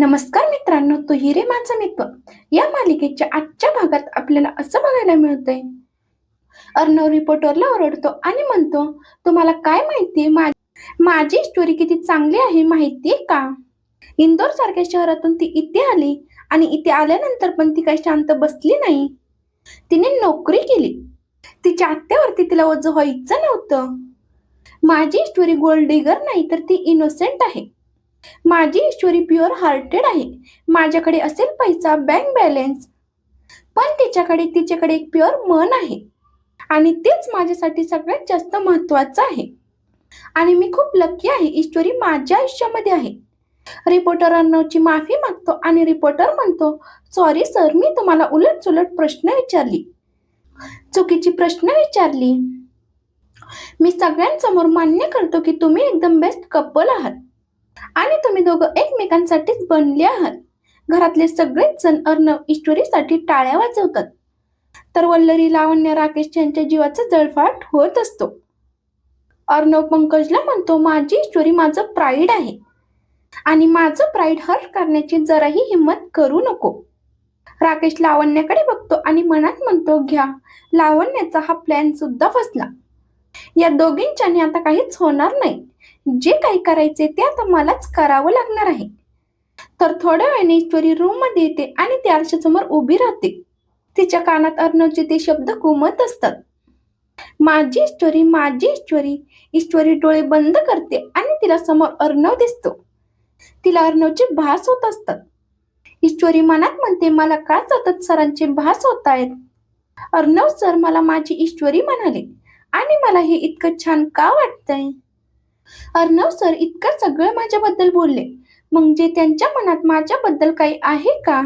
नमस्कार मित्रांनो तो हिरे माझा मित्र. या मालिकेच्या आजच्या भागात आपल्याला असं बघायला मिळतंय. अर्णव रिपोर्टरला ओरडतो आणि म्हणतो तुम्हाला काय माहितीये माझी स्टोरी किती चांगली आहे माहितीये का? इंदोर सारख्या शहरातून ती इथे आली आणि इथे आल्यानंतर पण ती काही शांत बसली नाही. तिने नोकरी केली. तिच्या आत्यावरती तिला ओझ व्हायचं नव्हतं. माझी स्टोरी गोल्ड डिगर नाही तर ती इनोसेंट आहे. माझी ईश्वरी प्युअर हार्टेड आहे. माझ्याकडे असेल पैसा बँक बॅलन्स पण तिच्याकडे तिच्याकडे एक प्युअर मन आहे. आणि तेच माझ्यासाठी सगळ्यात जास्त महत्वाचं आहे. आणि मी खूप लकी आहे. ईश्वरी माझ्या आयुष्यामध्ये आहे. रिपोर्टर अर्णवची माफी मागतो आणि रिपोर्टर म्हणतो सॉरी सर मी तुम्हाला उलट सुलट प्रश्न विचारली. चुकीची प्रश्न विचारली. मी सगळ्यांसमोर मान्य करतो की तुम्ही एकदम बेस्ट कपल आहात. आणि तुम्ही दोघं एकमेकांसाठीच बनले आहात. घरातले सगळेच जण अर्णव ईश्वरीसाठी टाळ्या वाजवतात. तर वल्लरी लावण्य राकेश यांच्या जीवाचा जळफाट होत असतो. अर्णव पंकजला म्हणतो माझी ईश्वरी माझं प्राईड आहे. आणि माझं प्राईड हर्ट करण्याची जराही हिंमत करू नको. राकेश लावण्याकडे बघतो आणि मनात म्हणतो घ्या लावण्याचा हा प्लॅन सुद्धा फसला. या दोघींच्याने आता काहीच होणार नाही. जे काही करायचे ते आता मलाच करावं लागणार आहे. तर थोड्या वेळाने ईश्वरी रूममध्ये येते आणि ती आरशासमोर उभी राहते. तिच्या कानात अर्णवचे ते शब्द घुमत असतात. माझी ईश्वरी माझी ईश्वरी ईश्वरी डोळे बंद करते आणि तिला समोर अर्णव दिसतो. तिला अर्णवचे भास होत असतात. ईश्वरी मनात म्हणते मला का सतत सरांचे भास होत आहेत? अर्णव सर मला माझी ईश्वरी म्हणाले आणि मला हे इतकं छान का वाटतंय? अर्णव सर इतकं सगळं माझ्याबद्दल बोलले. म्हणजे त्यांच्या मनात माझ्याबद्दल काही आहे का?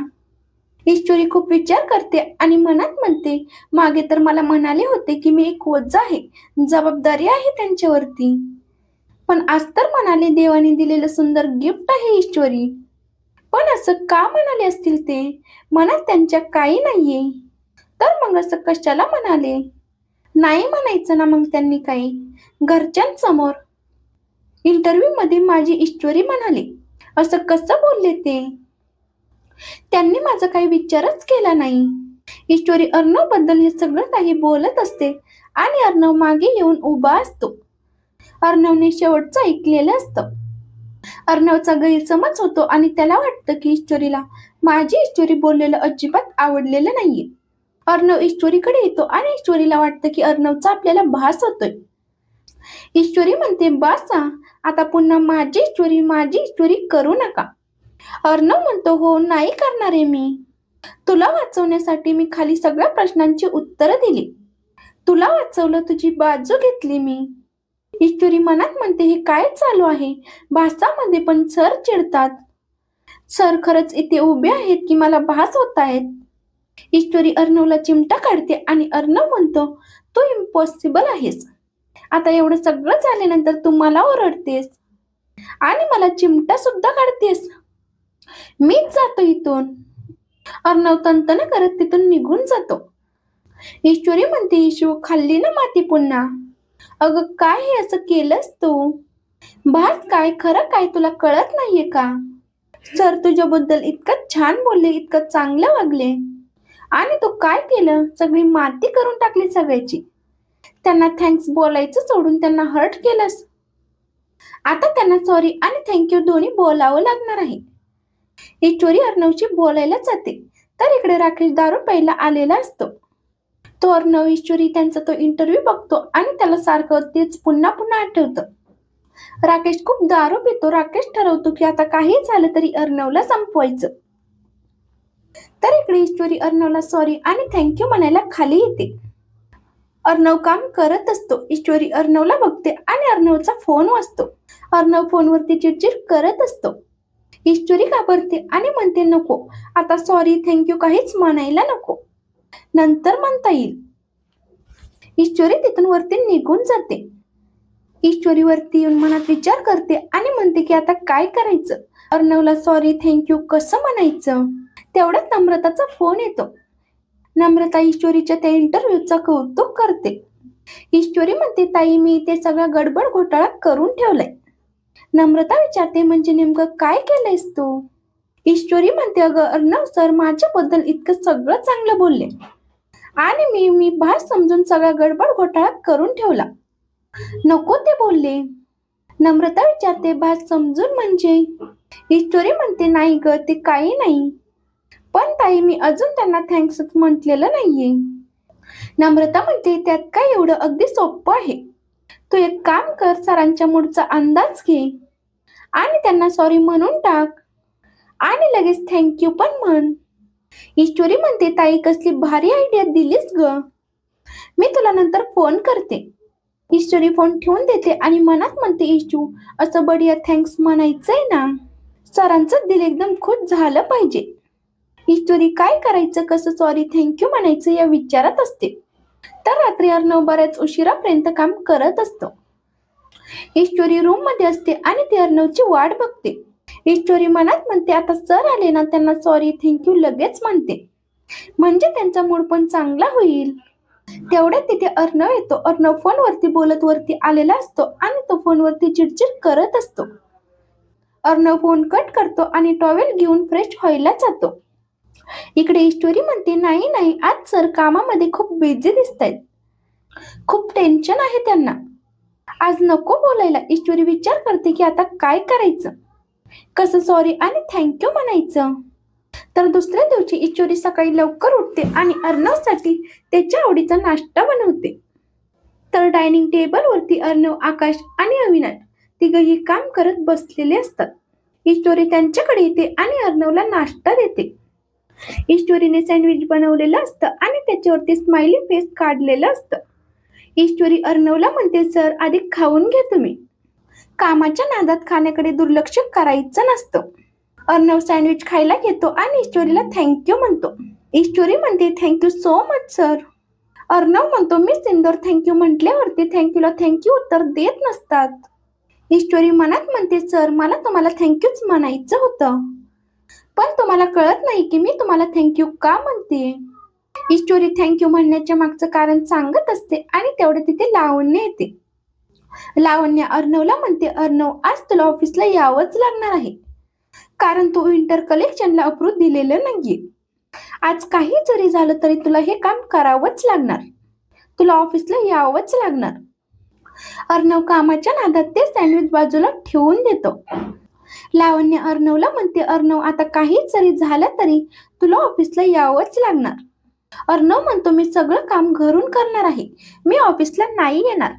ईश्वरी खूप विचार करते आणि मनात म्हणते मागे तर मला म्हणाले होते की मी एक ओझ आहे जबाबदारी आहे त्यांच्यावरती. पण आज तर म्हणाले देवाने दिलेलं सुंदर गिफ्ट आहे ईश्वरी. पण असं का म्हणाले असतील ते? मनात त्यांच्या काही नाहीये. तर मग असं कशाला म्हणाले? नाही म्हणायचं ना मग त्यांनी काही. घरच्यांसमोर इंटरव्ह्यू मध्ये माझी ईश्वरी म्हणाली असं कसं बोलले ते? त्यांनी माझा काही विचारच केला नाही. ईश्वरी अर्णवबद्दल हे सगळं काही बोलत असते आणि अर्णव मागे येऊन उभा असतो. अर्णवने शेवटचं ऐकलेलं असतं. अर्णवचा गैरसमज होतो आणि त्याला वाटतं की ईश्वरीला माझी ईश्वरी बोललेलं अजिबात आवडलेलं नाहीये. अर्णव ईश्वरीकडे येतो आणि ईश्वरीला वाटतं की अर्णवचा आपल्याला भास होतोय. ईश्वरी म्हणते बासा आता पुन्हा माझी चोरी माझी चोरी करू नका. अर्णव म्हणतो हो नाही करणार आहे मी. तुला वाचवण्यासाठी मी खाली सगळ्या प्रश्नांची उत्तरं दिली. तुला वाचवलं तुझी बाजू घेतली मी. ईश्वरी मनात म्हणते हे काय चालू आहे? भासामध्ये पण सर चिडतात. सर खरंच इथे उभे आहेत की मला भास होत आहेत? ईश्वरी अर्णवला चिमटा काढते आणि अर्णव म्हणतो तू इम्पॉसिबल आहेस. आता एवढं सगळं झाल्यानंतर तू मला ओरडतेस. आणि मला चिमटा सुद्धा काढतेस. मीच जातो इथून. अर्णव तंतन करत तिथून निघून जातो. ईश्वरी म्हणते ईशू खाल्ली ना माती पुन्हा? अगं काय हे असं केलंस तू? भास काय खरं काय तुला कळत नाहीये का? सर तुझ्याबद्दल इतकं छान बोलले इतकं चांगलं वागले. आणि तू काय केलं? सगळी माती करून टाकली सगळ्याची. त्यांना थँक्स बोलायचं सोडून त्यांना हर्ट केलंस. आता त्यांना सॉरी आणि थँक्यू दोन्ही बोलावं लागणार आहे. ईश्वरी अर्णवशी बोलायला जाते तर इकडे राकेश दारू प्यायला आलेला असतो. तो अर्णव ईश्वरी त्यांचा तो इंटरव्ह्यू बघतो आणि त्याला सारखं तेच पुन्हा पुन्हा आठवतं. राकेश खूप दारू पितो राकेश ठरवतो की आता काही झालं तरी अर्णवला संपवायचं. तर इकडे ईश्वरी अर्णवला सॉरी आणि थँक्यू म्हणायला खाली येते. अर्णव काम करत असतो. ईश्वरी अर्णवला बघते आणि अर्णवचा फोन वाचतो. अर्णव फोनवरती चिडचिड करत असतो. ईश्वरी घाबरते आणि म्हणते नको. आता सॉरी थँक्यू काहीच म्हणायला नको. नंतर म्हणता येईल. ईश्वरी तिथून वरती निघून जाते. ईश्वरी वरती येऊन मनात विचार करते आणि म्हणते की आता काय करायचं? अर्णवला सॉरी थँक्यू कसं म्हणायचं? तेवढ्यात नम्रताचा फोन येतो. नम्रता ईश्वरीच्या त्या इंटरव्ह्यूचा कौतुक करते. ईश्वरी म्हणते ताई मी ते सगळा गडबड घोटाळा करून ठेवलाय. नम्रता विचारते म्हणजे नेमकं काय केलंयस तू? ईश्वरी म्हणते अगं अर्णव सर माझ्याबद्दल इतकं सगळं चांगलं बोलले. आणि मी मी भास समजून सगळा गडबड घोटाळा करून ठेवला. नको ते बोलले. नम्रता विचारते भास समजून म्हणजे? ईश्वरी म्हणते नाही ग ते काही नाही. पण ताई मी अजून त्यांना थँक्स म्हटलेलं नाहीये. नम्रता म्हणते त्यात काय एवढं अगदी सोपं आहे? तू एक काम कर सरांच्या मूडचा अंदाज घे आणि त्यांना सॉरी म्हणून टाक आणि लगेच थँक्यू पण म्हण. ईश्वरी म्हणते ताई कसली भारी आयडिया दिलीस ग. मी तुला नंतर फोन करते. ईश्वरी फोन ठेवून देते आणि मनात म्हणते इशू असं बढिया थँक्स म्हणायचंय ना? सरांचं दिल एकदम खुश झालं पाहिजे. ईश्वरी काय करायचं कसं सॉरी थँक्यू म्हणायचं या विचारात असते. तर रात्री अर्णव बऱ्याच उशिरापर्यंत काम करत असतो. ईश्वरी रूममध्ये असते आणि ती अर्णवची वाट बघते. ईश्वरी मनात म्हणते आता सर आले ना त्यांना सॉरी थँक्यू लगेच म्हणते. म्हणजे त्यांचा मूड पण चांगला होईल. तेवढ्यात तिथे अर्णव येतो. अर्णव फोनवरती बोलत वरती आलेला असतो आणि तो फोनवरती चिडचिड करत असतो. अर्णव फोन कट करतो आणि टॉवेल घेऊन फ्रेश व्हायला जातो. इकडे ईश्वरी म्हणते नाही नाही आज सर कामामध्ये खूप बिझी दिसत आहेत खूप टेन्शन आहे त्यांना. आज नको बोलायला. ईश्वरी विचार करते की आता काय करायचं? कसं सॉरी आणि थँक्यू म्हणायचं? तर दुसऱ्या दिवशी ईश्वरी सकाळी लवकर उठते आणि अर्णवसाठी त्याच्या आवडीचा नाश्ता बनवते. तर डायनिंग टेबलवरती अर्णव आकाश आणि अविनाश तिघही काम करत बसलेले असतात. ईश्वरी त्यांच्याकडे येते आणि अर्णवला नाश्ता देते. ईश्वरीने सँडविच बनवलेलं असतं आणि त्याच्यावरती स्माइली फेस काढलेलं असतं. ईश्वरी अर्णवला म्हणते सर आधी खाऊन घ्या तुम्ही. कामाच्या नादात खाण्याकडे दुर्लक्ष करायचं नसतं. अर्णव सँडविच खायला घेतो आणि ईश्वरीला थँक्यू म्हणतो. ईश्वरी म्हणते thank you so much sir Arnav म्हणतो मी सिंदोर थँक्यू म्हटल्यावरती थँक्यूला थँक्यू उत्तर देत नसतात. ईश्वरी मनात म्हणते सर मला तुम्हाला थँक्यूच म्हणायचं होतं. पण तुम्हाला कळत नाही की मी तुम्हाला थँक्यू का म्हणते? ईश्वरी थँक्यू म्हणण्याच्या मागचं कारण सांगत असते आणि तेवढे तिथे लावण्य येते. लावण्य अर्णवला म्हणते अर्णव आज तुला ऑफिसला यावंच लागणार आहे. कारण तू इंटर कलेक्शनला अप्रूव्ह दिलेलं नाहीये. आज काही जरी झालं तरी तुला हे काम करावंच लागणार. तुला ऑफिसला यावंच लागणार. अर्णव कामाच्या नादात ते सँडविच बाजूला ठेवून देतो. लावण्य अर्णवला म्हणते अर्णव आता काही जरी झालं तरी तुला ऑफिसला यावंच लागणार. अर्णव म्हणतो मी सगळं काम घरून करणार आहे. मी ऑफिसला नाही येणार.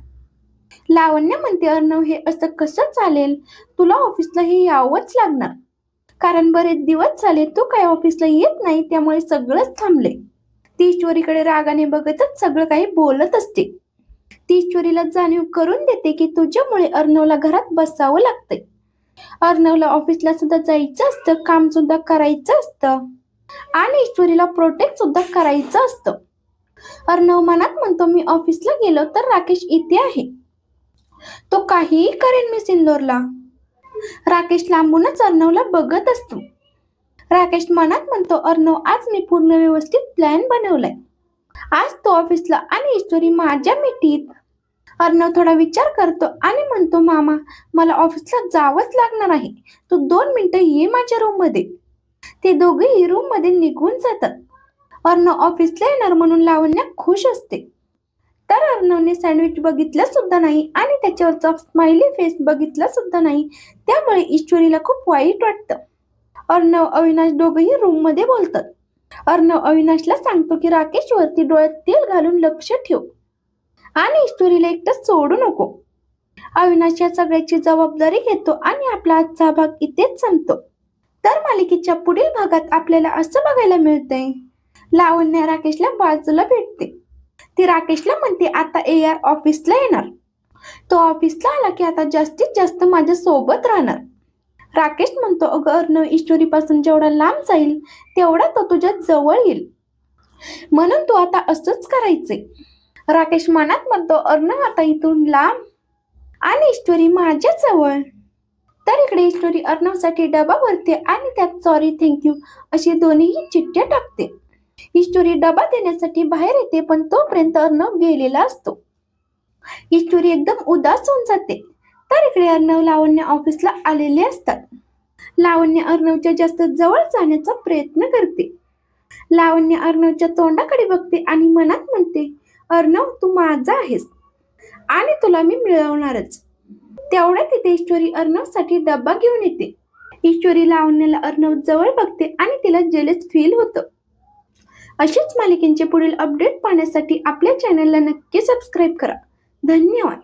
लावण्य म्हणते अर्णव हे असं कसं चालेल? तुला ऑफिसला हे यावंच लागणार. कारण बरेच दिवस झाले तू काय ऑफिसला येत नाही त्यामुळे सगळंच थांबले. ती ईश्वरीकडे रागाने बघतच सगळं काही बोलत असते. ती ईश्वरीला जाणीव करून देते की तुझ्यामुळे अर्णवला घरात बसावं लागतंय. अर्णवला ऑफिसला सुद्धा जायचं असतं काम सुद्धा करायचं असतं. आणि ईश्वरीला प्रोटेक्ट सुद्धा करायचं असतं. अर्णव मनात म्हणतो मी ऑफिसला गेलो तर राकेश इथे आहे. तो काहीही करेन मी सिंदोरला. राकेश लांबूनच अर्णवला बघत असतो. राकेश मनात म्हणतो अर्णव आज मी पूर्ण व्यवस्थित प्लॅन बनवलाय. आज तो ऑफिसला आणि ईश्वरी माझ्या मिठीत अर्णव थोडा विचार करतो आणि म्हणतो मामा मला ऑफिसला जावंच लागणार आहे. तू दोन मिनिटं ये माझ्या रूममध्ये. ते दोघेही रूममध्ये निघून जातात. अर्णव ऑफिसला येणार म्हणून लावण्या खुश असते. तर अर्णवने सँडविच बघितलं सुद्धा नाही आणि त्याच्यावरचा स्माइली फेस बघितला सुद्धा नाही. त्यामुळे ईश्वरीला खूप वाईट वाटतं. अर्णव अविनाश दोघंही रूममध्ये बोलतात. अर्णव अविनाशला सांगतो की राकेश वरती डोळ्यात तेल घालून लक्ष ठेव. आणि ईश्वरीला एकटं सोडू नको. अविनाश या सगळ्याची जबाबदारी घेतो आणि आपला आजचा भाग इथेच संपतो. तर मालिकेच्या पुढील भागात आपल्याला असं बघायला मिळतंय लावण्य राकेशला बाजूला भेटते. ती राकेशला म्हणते आता ए आर ऑफिसला येणार. तो ऑफिसला आला की आता जास्तीत जास्त माझ्या सोबत राहणार. राकेश म्हणतो अगं अर्णव ईश्वरीपासून जेवढा लांब जाईल तेवढा तो तुझ्या जवळ येईल. म्हणून तू आता असंच करायचंय. राकेश मनात म्हणतो अर्णव आता इथून लांब आणि ईश्वरी माझ्या जवळ. तर इकडे ईश्वरी अर्णवसाठी डबा भरते आणि त्यात सॉरी थँक्यू अशी दोन्हीही चिठ्ठ्या टाकते. ईश्वरी डबा देण्यासाठी बाहेर येते पण तोपर्यंत अर्णव गेलेला असतो. ईश्वरी एकदम उदास होऊन जाते. तर इकडे अर्णव लावण्य ऑफिसला आलेले असतात. लावण्य अर्णवच्या जास्त जवळ जाण्याचा प्रयत्न करते. लावण्य अर्णवच्या तोंडाकडे बघते आणि मनात म्हणते अर्णव तू माझा आहेस. आणि तुला मी मिळवणारच. तेवढ्यात तिथे ईश्वरी अर्णवसाठी डब्बा घेऊन येते. ईश्वरी लावण्याला अर्णव जवळ बघते आणि तिला जेलस फील होतं. अशीच मालिकेंचे पुढील अपडेट पाहण्यासाठी आपल्या चॅनलला नक्की सबस्क्राईब करा. धन्यवाद.